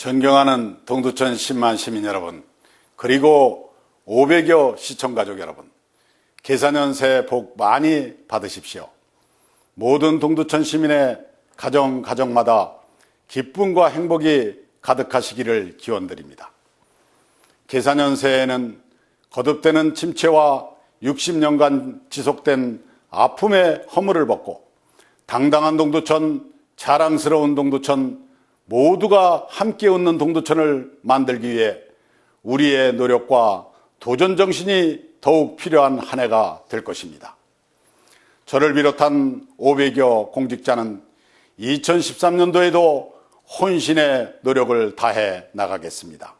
존경하는 동두천 10만 시민 여러분, 그리고 500여 시청 가족 여러분, 계사년 새해 복 많이 받으십시오. 모든 동두천 시민의 가정, 가정마다 기쁨과 행복이 가득하시기를 기원드립니다. 계사년 새해에는 거듭되는 침체와 60년간 지속된 아픔의 허물을 벗고 당당한 동두천, 자랑스러운 동두천, 모두가 함께 웃는 동두천을 만들기 위해 우리의 노력과 도전 정신이 더욱 필요한 한 해가 될 것입니다. 저를 비롯한 500여 공직자는 2013년도에도 혼신의 노력을 다해 나가겠습니다.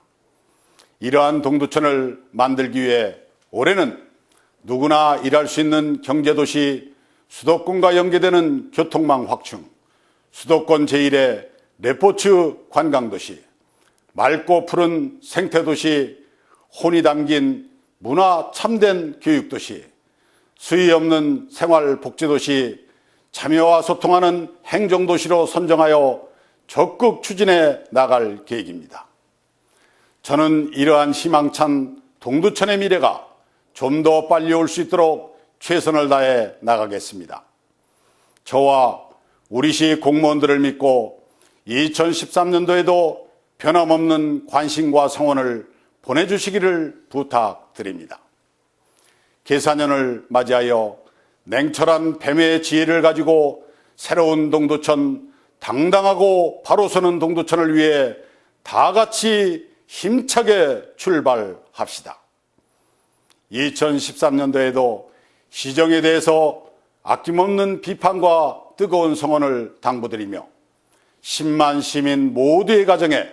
이러한 동두천을 만들기 위해 올해는 누구나 일할 수 있는 경제도시 수도권과 연계되는 교통망 확충, 수도권 제1의 레포츠 관광도시, 맑고 푸른 생태도시, 혼이 담긴 문화 참된 교육도시, 수위 없는 생활복지도시, 참여와 소통하는 행정도시로 선정하여 적극 추진해 나갈 계획입니다. 저는 이러한 희망찬 동두천의 미래가 좀 더 빨리 올 수 있도록 최선을 다해 나가겠습니다. 저와 우리 시 공무원들을 믿고 2013년도에도 변함없는 관심과 성원을 보내주시기를 부탁드립니다. 계사년을 맞이하여 냉철한 뱀의 지혜를 가지고 새로운 동두천, 당당하고 바로 서는 동두천을 위해 다 같이 힘차게 출발합시다. 2013년도에도 시정에 대해서 아낌없는 비판과 뜨거운 성원을 당부드리며 10만 시민 모두의 가정에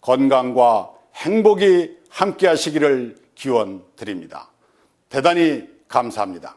건강과 행복이 함께 하시기를 기원 드립니다. 대단히 감사합니다.